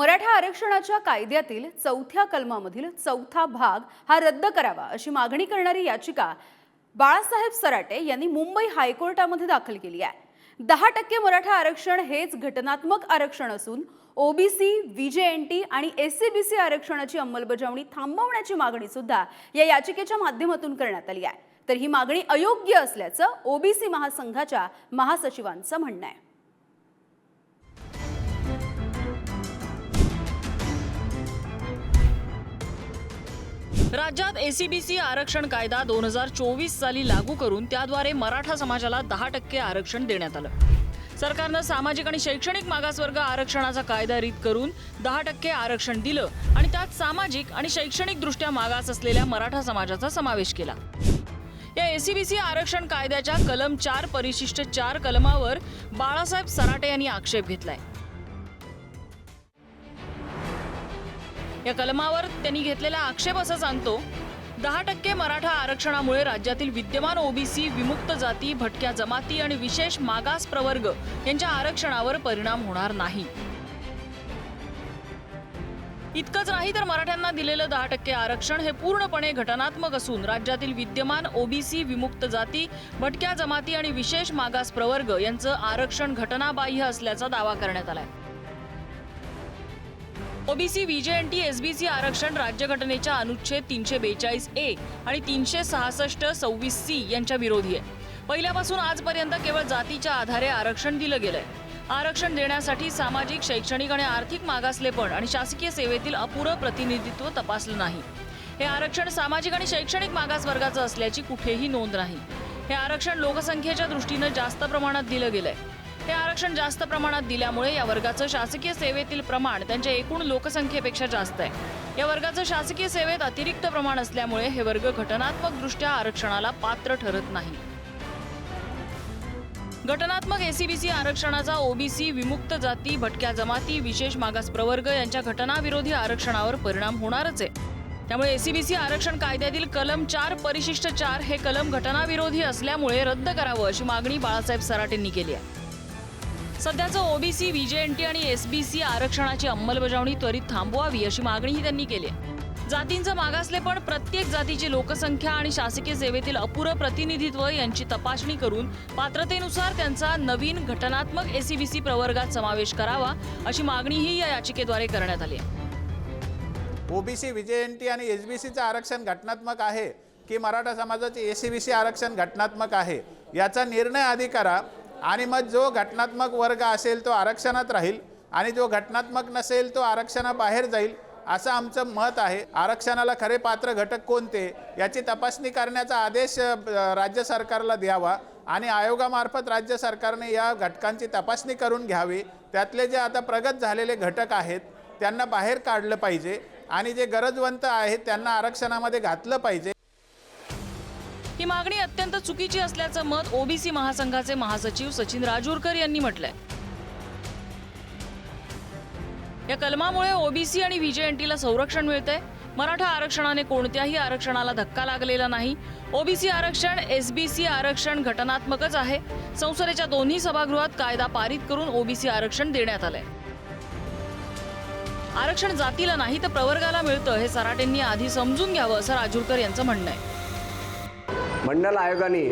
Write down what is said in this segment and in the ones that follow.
मराठा आरक्षणाच्या कायद्यातील चौथ्या कलमामधील चौथा भाग हा रद्द करावा अशी मागणी करणारी याचिका बाळासाहेब सराटे यांनी मुंबई हायकोर्टामध्ये दाखल केली आहे. दहा टक्के मराठा आरक्षण हेच घटनात्मक आरक्षण असून ओबीसी व्हीजेएनटी आणि एस सी बी सी आरक्षणाची अंमलबजावणी थांबवण्याची मागणी सुद्धा या याचिकेच्या माध्यमातून करण्यात आली आहे. तर ही मागणी अयोग्य असल्याचं ओबीसी महासंघाच्या महासचिवांचं म्हणणं आहे. राज्यात एसीबीसी आरक्षण कायदा दोन हजार चोवीस साली लागू करून त्याद्वारे मराठा समाजाला दहा टक्के आरक्षण देण्यात आलं. सरकारनं सामाजिक आणि शैक्षणिक मागासवर्ग आरक्षणाचा कायदा रीत करून दहा टक्के आरक्षण दिलं आणि त्यात सामाजिक आणि शैक्षणिक दृष्ट्या मागास असलेल्या मराठा समाजाचा समावेश केला. या एसीबीसी आरक्षण कायद्याच्या कलम चार परिशिष्ट चार कलमावर बाळासाहेब सराटे यांनी आक्षेप घेतलाय. या कलमावर त्यांनी घेतलेला आक्षेप असं सांगतो दहा टक्के मराठा आरक्षणामुळे राज्यातील विद्यमान ओबीसी विमुक्त जाती भटक्या जमाती आणि विशेष मागास प्रवर्ग यांच्या आरक्षणावर परिणाम होणार नाही. इतकंच नाही तर मराठ्यांना दिलेलं दहा टक्के आरक्षण हे पूर्णपणे घटनात्मक असून राज्यातील विद्यमान ओबीसी विमुक्त जाती भटक्या जमाती आणि विशेष मागास प्रवर्ग यांचं आरक्षण घटनाबाह्य असल्याचा दावा करण्यात आलाय. ओबीसी व्हीजेएनटी एसबीसी आरक्षण राज्यघटनेच्या अनुच्छेद तीनशे बेचाळीस ए आणि तीनशे सहासष्ट सव्वीस सी यांच्या विरोधी आहे. पहिल्यापासून आजपर्यंत केवळ जातीच्या आधारे आरक्षण दिलं गेलंय. आरक्षण देण्यासाठी सामाजिक शैक्षणिक आणि आर्थिक मागासलेपण आणि शासकीय सेवेतील अपुरं प्रतिनिधित्व तपासलं नाही. हे आरक्षण सामाजिक आणि शैक्षणिक मागास वर्गाचं असल्याची कुठेही नोंद नाही. हे आरक्षण लोकसंख्येच्या दृष्टीनं जास्त प्रमाणात दिलं गेलंय. हे आरक्षण जास्त प्रमाणात दिल्यामुळे या वर्गाचं शासकीय सेवेतील प्रमाण त्यांच्या एकूण लोकसंख्येपेक्षा जास्त आहे. या वर्गाचं शासकीय सेवेत अतिरिक्त प्रमाण असल्यामुळे हे वर्ग घटनात्मक दृष्ट्या आरक्षणाला पात्र ठरत नाही. घटनात्मक एसीबीसी आरक्षणाचा ओबीसी विमुक्त जाती भटक्या जमाती विशेष मागास प्रवर्ग यांच्या घटनाविरोधी आरक्षणावर परिणाम होणारच आहे. त्यामुळे एसीबीसी आरक्षण कायद्यातील कलम चार परिशिष्ट चार हे कलम घटनाविरोधी असल्यामुळे रद्द करावं अशी मागणी बाळासाहेब सराटेंनी केली आहे. सध्याचं ओबीसी व्हीजेएनटी आणि एसबीसी आरक्षणाची अंमलबजावणी त्वरित थांबवावी अशी मागणीही त्यांनी केली आहे. जातींचं मागासलेपण प्रत्येक जातीची लोकसंख्या आणि शासकीय सेवेतील अपुरं प्रतिनिधित्व यांची तपासणी करून पात्रतेनुसार त्यांचा नवीन घटनात्मक एसीबीसी प्रवर्गात समावेश करावा अशी मागणीही या याचिकेद्वारे करण्यात आली आहे. ओबीसी व्हीजेएनटी आणि एस बी सीचं आरक्षण घटनात्मक आहे की मराठा समाजाचे ए सी बी सी आरक्षण घटनात्मक आहे? याचा निर्णय आधी करा आणि मग जो घटनात्मक वर्ग असेल तो आरक्षणात राहील आणि जो घटनात्मक नसेल तो आरक्षणाबाहेर जाईल असं आमचं मत आहे. आरक्षणाला खरे पात्र घटक कोणते याची तपासणी करण्याचा आदेश राज्य सरकारला द्यावा आणि आयोगामार्फत राज्य सरकारने या घटकांची तपासणी करून घ्यावी. त्यातले जे आता प्रगत झालेले घटक आहेत त्यांना बाहेर काढलं पाहिजे आणि जे गरजवंत आहेत त्यांना आरक्षणामध्ये घातलं पाहिजे. ही मागणी अत्यंत चुकीची असल्याचं मत ओबीसी महासंघाचे महासचिव सचिन राजूरकर यांनी म्हटलंय. या कलमामुळे ओबीसी आणि व्हीजेएनटीला संरक्षण मिळतंय. मराठा आरक्षणाने कोणत्याही आरक्षणाला धक्का लागलेला नाही. ओबीसी आरक्षण एसबीसी आरक्षण घटनात्मकच आहे. संसदेच्या दोन्ही सभागृहात कायदा पारित करून ओबीसी आरक्षण देण्यात आलंय. आरक्षण जातीला नाही तर प्रवर्गाला मिळतं हे सराटेंनी आधी समजून घ्यावं असं राजूरकर यांचं म्हणणं आहे. मंडल आयोगाने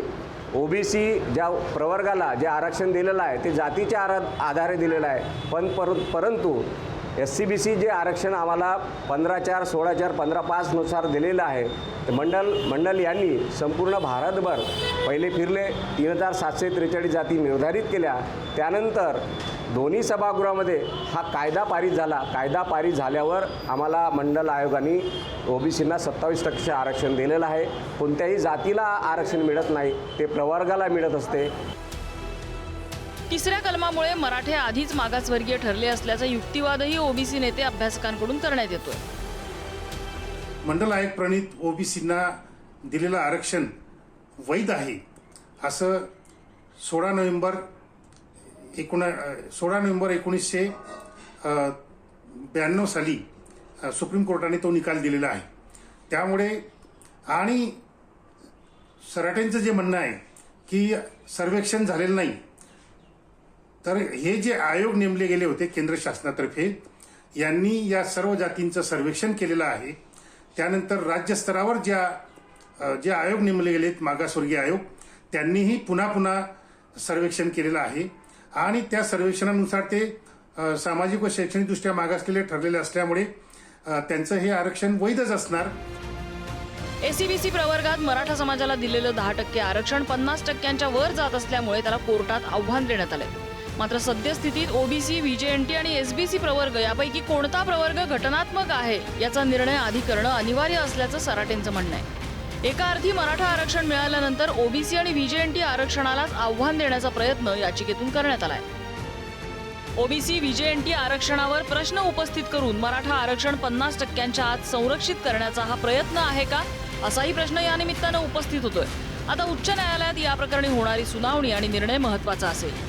ओबीसी ज्या प्रवर्गाला जे आरक्षण दिलेलं आहे ते जातीच्या आरा आधारे दिलेलं आहे. पण पर परंतु एस सी बी सी जे आरक्षण आम्हाला पंधरा चार सोळा चार पंधरा पाचनुसार दिलेलं आहे. ते मंडल मंडल यांनी संपूर्ण भारतभर पहिले फिरले. तीन हजार सातशे त्रेचाळीस जाती निर्धारित केल्या. त्यानंतर दोन्ही सभागृहामध्ये हा कायदा पारित झाला. कायदा पारित झाल्यावर आम्हाला मंडल आयोगाने ओबीसींना सत्तावीस टक्के आरक्षण दिलेलं आहे. कोणत्याही जातीला आरक्षण मिळत नाही. ते प्रवर्गाला मिळत असते. तिसऱ्या कलमामुळे मराठे आधीच मागासवर्गीय ठरले असल्याचा युक्तिवादही ओबीसी नेते अभ्यासकांकडून करण्यात येतोय. मंडल आयोग प्रणित ओबीसींना दिलेलं आरक्षण वैध आहे असं सोळा नोव्हेंबर एकोणा सोळा नोव्हेंबर एकोणीसशे ब्याण्णव साली सुप्रीम कोर्टाने तो निकाल दिलेला आहे. त्यामुळे आणि सराटेंचं जे म्हणणं आहे की सर्वेक्षण झालेलं नाही तर हे जे आयोग नेमले गेले होते केंद्र शासनातर्फे यांनी या सर्व जातींचं सर्वेक्षण केलेलं आहे. त्यानंतर राज्यस्तरावर ज्या जे आयोग नेमले गेलेत मागासवर्गीय आयोग त्यांनीही पुन्हा पुन्हा सर्वेक्षण केलेलं आहे. आणि त्या सर्वेक्षणानुसार ते सामाजिक व शैक्षणिकदृष्ट्या मागासलेले ठरलेले असल्यामुळे त्यांचं हे आरक्षण वैधच असणार. एसीबीसी प्रवर्गात मराठा समाजाला दिलेलं दहा टक्के आरक्षण पन्नास टक्क्यांच्या वर जात असल्यामुळे त्याला कोर्टात आव्हान देण्यात आलंय. मात्र सद्यस्थितीत ओबीसी व्हीजेएनटी आणि एसबीसी प्रवर्ग यापैकी कोणता प्रवर्ग घटनात्मक आहे याचा निर्णय आधी करणं अनिवार्य असल्याचं सराटेंचं म्हणणं आहे. एका अर्थी मराठा आरक्षण मिळाल्यानंतर ओबीसी आणि व्हीजेएनटी आरक्षणालाच आव्हान देण्याचा प्रयत्न याचिकेतून करण्यात आलाय. ओबीसी व्हीजेएनटी आरक्षणावर प्रश्न उपस्थित करून मराठा आरक्षण पन्नास टक्क्यांच्या आत संरक्षित करण्याचा हा प्रयत्न आहे का? असाही प्रश्न या निमित्तानं उपस्थित होतोय. आता उच्च न्यायालयात या प्रकरणी होणारी सुनावणी आणि निर्णय महत्त्वाचा असेल.